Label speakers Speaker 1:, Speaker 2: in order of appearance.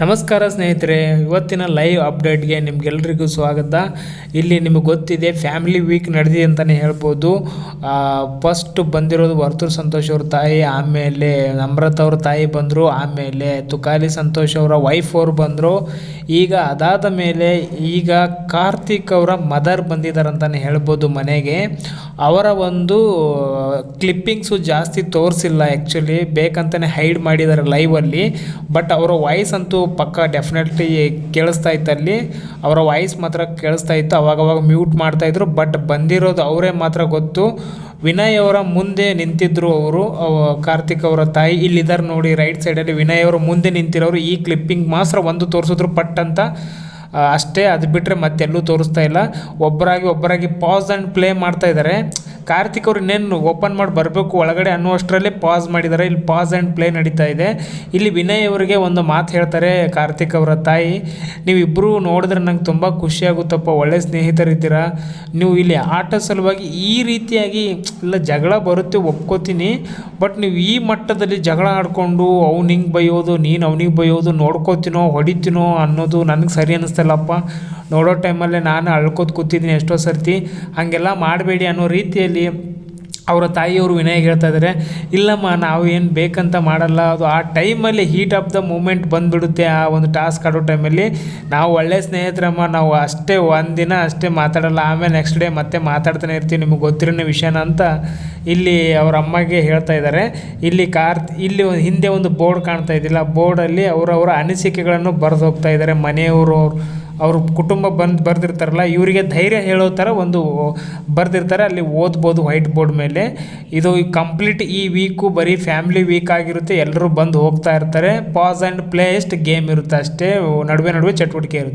Speaker 1: ನಮಸ್ಕಾರ ಸ್ನೇಹಿತರೆ, ಇವತ್ತಿನ ಲೈವ್ ಅಪ್ಡೇಟ್ಗೆ ನಿಮಗೆಲ್ಲರಿಗೂ ಸ್ವಾಗತ. ಇಲ್ಲಿ ನಿಮಗೆ ಗೊತ್ತಿದೆ ಫ್ಯಾಮಿಲಿ ವೀಕ್ ನಡೆದಿದೆ ಅಂತಲೇ ಹೇಳ್ಬೋದು. ಫಸ್ಟ್ ಬಂದಿರೋದು ವರ್ತೂರು ಸಂತೋಷ್ ಅವ್ರ ತಾಯಿ, ಆಮೇಲೆ ನಮ್ರತ ಅವ್ರ ತಾಯಿ ಬಂದರು, ಆಮೇಲೆ ತುಕಾಲಿ ಸಂತೋಷ್ ಅವರ ವೈಫ್ ಅವರು ಬಂದರು. ಈಗ ಅದಾದ ಮೇಲೆ ಈಗ ಕಾರ್ತಿಕ್ ಅವರ ಮದರ್ ಬಂದಿದ್ದಾರೆ ಅಂತಲೇ ಹೇಳ್ಬೋದು ಮನೆಗೆ. ಅವರ ಒಂದು ಕ್ಲಿಪ್ಪಿಂಗ್ಸು ಜಾಸ್ತಿ ತೋರಿಸಿಲ್ಲ ಆ್ಯಕ್ಚುಲಿ ಬೇಕಂತಲೇ ಹೈಡ್ ಮಾಡಿದ್ದಾರೆ ಲೈವಲ್ಲಿ ಬಟ್ ಅವರ ವಾಯ್ಸ್ ಅಂತೂ ಪಕ್ಕ ಡೆಫಿನೆಟ್ಲಿ ಕೇಳಿಸ್ತಾ ಇತ್ತು ಅಲ್ಲಿ. ಅವರ ವಾಯ್ಸ್ ಮಾತ್ರ ಕೇಳಿಸ್ತಾ ಇತ್ತು, ಅವಾಗವಾಗ ಮ್ಯೂಟ್ ಮಾಡ್ತಾಯಿದ್ರು ಬಟ್ ಬಂದಿರೋದು ಅವರೇ ಮಾತ್ರ ಗೊತ್ತು. ವಿನಯ್ ಅವರ ಮುಂದೆ ನಿಂತಿದ್ರು ಅವರು ಕಾರ್ತಿಕ್ ಅವರ ತಾಯಿ. ಇಲ್ಲಿದ್ದಾರೆ ನೋಡಿ ರೈಟ್ ಸೈಡಲ್ಲಿ ವಿನಯ್ ಅವರು ಮುಂದೆ ನಿಂತಿರೋರು. ಈ ಕ್ಲಿಪ್ಪಿಂಗ್ ಮಾತ್ರ ಒಂದು ತೋರಿಸಿದ್ರು ಪಟ್ ಅಂತ. ಅಷ್ಟೇ ಅದು ಬಿಟ್ಟರೆ ಮತ್ತೆಲ್ಲೂ ತೋರಿಸ್ತಾ ಇಲ್ಲ. ಒಬ್ಬರಾಗಿ ಒಬ್ಬರಾಗಿ ಪಾಸ್ ಆ್ಯಂಡ್ ಪ್ಲೇ ಮಾಡ್ತಾ ಇದ್ದಾರೆ ಕಾರ್ತಿಕ್ ಅವರು ಇನ್ನೇನು ಓಪನ್ ಮಾಡಿ ಬರಬೇಕು ಒಳಗಡೆ ಅನ್ನುವಷ್ಟರಲ್ಲಿ ಪಾಸ್ ಮಾಡಿದ್ದಾರೆ ಇಲ್ಲಿ ಪಾಸ್ ಆ್ಯಂಡ್ ಪ್ಲೇ ನಡೀತಾ ಇದೆ. ಇಲ್ಲಿ ವಿನಯ್ ಅವರಿಗೆ ಒಂದು ಮಾತು ಹೇಳ್ತಾರೆ ಕಾರ್ತಿಕ್ ಅವರ ತಾಯಿ. ನೀವಿಬ್ಬರು ನೋಡಿದ್ರೆ ನಂಗೆ ತುಂಬ ಖುಷಿಯಾಗುತ್ತಪ್ಪ ಒಳ್ಳೆ ಸ್ನೇಹಿತರಿದ್ದೀರಾ. ನೀವು ಇಲ್ಲಿ ಆಟ ಸಲುವಾಗಿ ಈ ರೀತಿಯಾಗಿ ಇಲ್ಲ ಜಗಳ ಬರುತ್ತೆ ಒಪ್ಕೋತೀನಿ. ಬಟ್ ನೀವು ಈ ಮಟ್ಟದಲ್ಲಿ ಜಗಳ ಆಡಿಕೊಂಡು ಅವ್ನು ಹಿಂಗೆ ಬೈಯೋದು, ನೀನು ಅವನಿಗೆ ಬೈಯೋದು, ನೋಡ್ಕೋತೀನೋ, ಹೊಡಿತೀನೋ ಅನ್ನೋದು ನನಗೆ ಸರಿ ಅನ್ನಿಸ್ತಲ್ಲಪ್ಪ ನೋಡೋ ಟೈಮಲ್ಲೇ ನಾನು ಅಳ್ಕೋತ ಕೂತಿದ್ದೀನಿ ಎಷ್ಟೋ ಸರ್ತಿ. ಹಾಗೆಲ್ಲ ಮಾಡಬೇಡಿ ಅನ್ನೋ ರೀತಿಯಲ್ಲಿ ಅವರ ತಾಯಿಯವರು ವಿನಯ್ ಹೇಳ್ತಾ ಇದ್ದಾರೆ ಇಲ್ಲಮ್ಮ, ನಾವು ಏನು ಬೇಕಂತ ಮಾಡಲ್ಲ, ಅದು ಆ ಟೈಮಲ್ಲಿ ಹೀಟ್ ಆಫ್ ದ ಮೂಮೆಂಟ್ ಬಂದುಬಿಡುತ್ತೆ, ಆ ಒಂದು ಟಾಸ್ಕ್ ಆಡೋ ಟೈಮಲ್ಲಿ. ನಾವು ಒಳ್ಳೆ ಸ್ನೇಹಿತರಮ್ಮ, ನಾವು ಅಷ್ಟೇ ಒಂದಿನ ಅಷ್ಟೇ ಮಾತಾಡಲ್ಲ, ಆಮೇಲೆ ನೆಕ್ಸ್ಟ್ ಡೇ ಮತ್ತೆ ಮಾತಾಡ್ತಾನೆ ಇರ್ತೀವಿ, ನಿಮಗೆ ಗೊತ್ತಿರೋ ವಿಷಯನ ಅಂತ ಇಲ್ಲಿ ಅವ್ರ ಅಮ್ಮಗೆ ಹೇಳ್ತಾ ಇದ್ದಾರೆ ಇಲ್ಲಿ ಕಾರ್, ಇಲ್ಲಿ ಒಂದು ಹಿಂದೆ ಒಂದು ಬೋರ್ಡ್ ಕಾಣ್ತಾ ಇದ್ದಿಲ್ಲ, ಬೋರ್ಡಲ್ಲಿ ಅವರವರ ಅನಿಸಿಕೆಗಳನ್ನು ಬರೆದೋಗ್ತಾ ಇದ್ದಾರೆ ಮನೆಯವರು ಅವ್ರ ಕುಟುಂಬ ಬಂದು ಬರೆದಿರ್ತಾರಲ್ಲ, ಇವರಿಗೆ ಧೈರ್ಯ ಹೇಳೋ ಥರ ಒಂದು ಬರೆದಿರ್ತಾರೆ. ಅಲ್ಲಿ ಓದ್ಬೋದು ವೈಟ್ ಬೋರ್ಡ್ ಮೇಲೆ. ಇದು ಕಂಪ್ಲೀಟ್ ಈ ವೀಕು ಬರೀ ಫ್ಯಾಮಿಲಿ ವೀಕ್ ಆಗಿರುತ್ತೆ ಎಲ್ಲರೂ ಬಂದು ಹೋಗ್ತಾ ಇರ್ತಾರೆ. ಪಾಸ್ ಆ್ಯಂಡ್ ಪ್ಲೇ ಎಷ್ಟು ಗೇಮ್ ಇರುತ್ತೆ ಅಷ್ಟೇ. ನಡುವೆ ನಡುವೆ ಚಟುವಟಿಕೆ ಇರುತ್ತೆ.